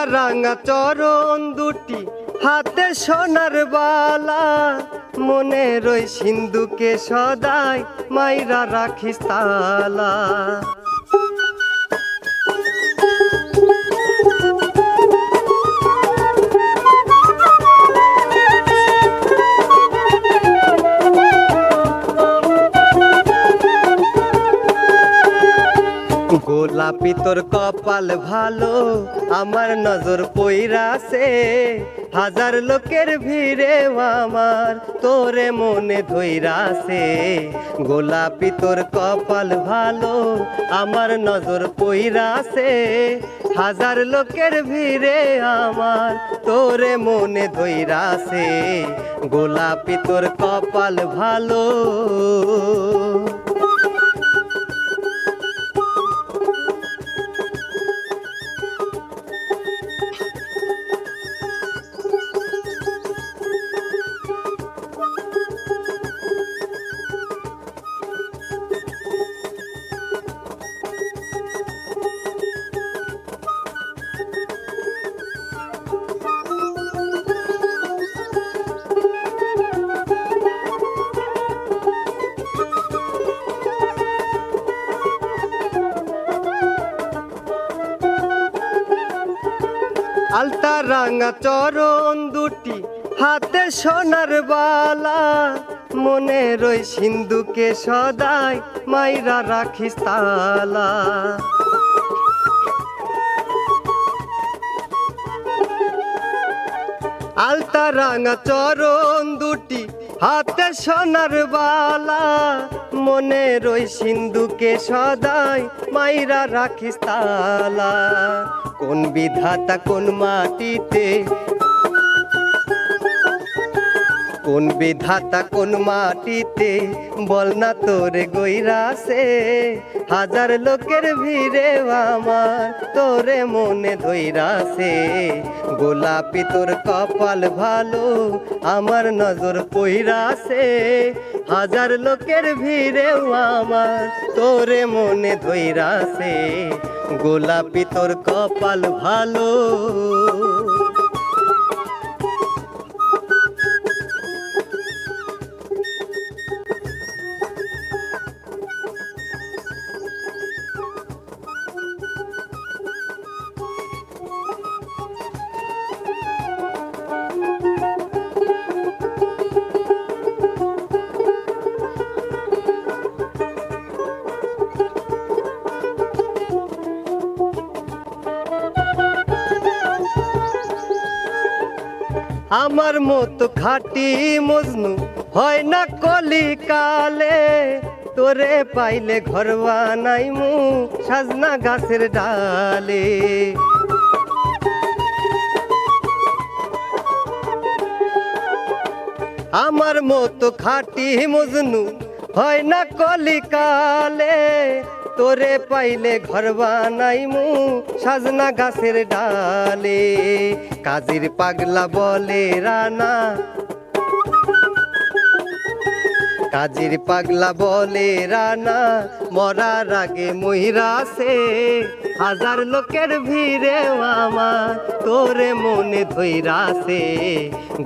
আলতা রাঙা চরণ দুটি হাতে সোনার বালা। মনে রই সিন্ধুকে সদাই মাইরা রাখিস তালা। গোলাপি তোর কপাল ভালো, আমার নজর পইরাছে। হাজার লোকের ভিড়ে আমার তোরে মনে ধইরাছে। গোলাপি তোর কপাল ভালো, আমার নজর পইরাছে। হাজার লোকের ভিড়ে আমার তোরে মনে ধইরাছে। গোলাপি তোর কপাল ভালো। আলতা রাঙা চরণ দুটি, হাতে সোনার বালা। মনে রই সিন্ধুকে সদাই মাইরা রাখিস তালা। আলতা রাঙা চরণ দুটি, হাতে সোনার বালা। মনে রই সিন্ধুকে সদাই মাইরা রাখিস তালা। কোন বিধাতা কোন মাটিতে কোন বিধাতা কোন মাটিতে? বল না তোরে গইরাছে হাজার লোকের ভিড়ে আমার তোরে মনে ধইরাছে গোলাপি তোর কপাল ভালো, আমার নজর পইরাছে হাজার লোকের ভিড়ে আমার তোরে মনে ধইরাছে গোলাপি তোর কপাল ভালো। আমার মতো খাটি মজনু হয় না কলি কালে তোরে পাইলে ঘর বানাই মু সাজনা গাছের ডালে। আমার মতো খাটি মজনু হয় না কলি কালে তোরে পাইলে ঘর বানাই মু সাজনা গাছের ডালে। কাজির পাগলা বলে রানা কাজির পাগলা বলে রানা, মরার আগে মহিরাছে হাজার লোকের ভিড়ে মামা, তোরে মনে ধইরাছে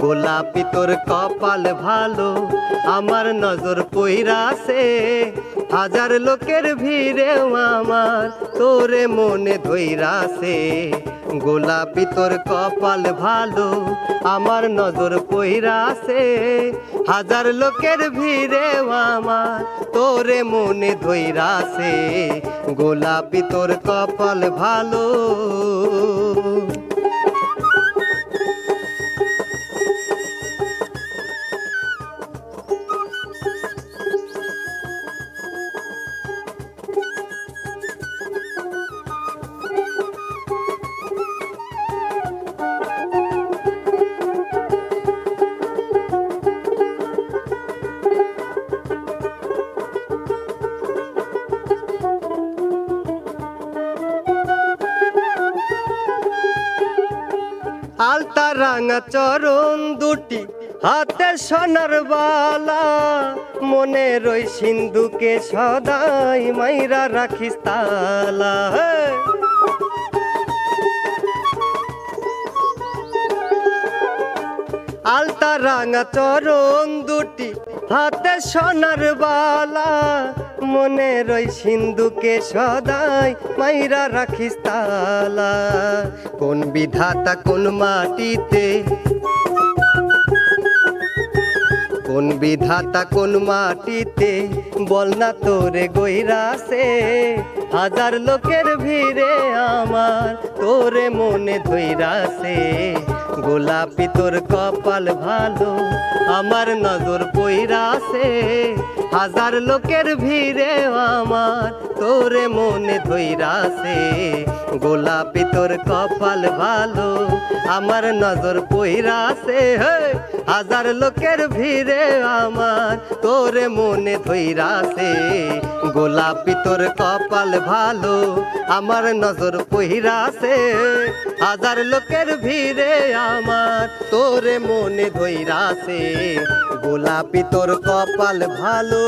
গোলাপি তোর কপাল ভালো, আমার নজর পইরাছে হাজার লোকের ভিড়ে আমার তোরে মনে ধইরাছে গোলাপি তোর কপাল ভালো, আমার নজর পইরাছে। হাজার লোকের ভিড়ে আমার তোরে মনে ধইরাছে। গোলাপি তোর কপাল ভালো। আলতা রাঙা চরণ দুটি, হাতে সোনার বালা। মনে রই সিন্ধুকে সদাই মাইরা রাখিস তালা আলতা রাঙা চরণ দুটি হাতে সোনার বালা, মনে রই সিন্ধুকে সদাই মাইরা রাখিস তালা। কোন বিধাতা কোন মাটিতে? কোন বিধাতা কোন মাটিতে? বল না তোরে গইরাছে হাজার লোকের ভিড়ে আমার তোরে মনে ধইরাছে গোলাপি তোর কপাল ভালো আমার নজর পইরাছে হাজার লোকের ভিড়ে আমার তোরে মনে ধইরাছে গোলাপি তোর কপাল ভালো, আমার নজর পইরাছে হে হাজার লোকের ভিড়ে আমার, তোরে মনে ধইরাছে। গোলাপি তোর কপাল ভালো, আমার নজর পহিরাছে হাজার লোকের ভিড়ে আমার, তোরে মনে ধইরাছে। গোলাপি তোর কপাল ভালো।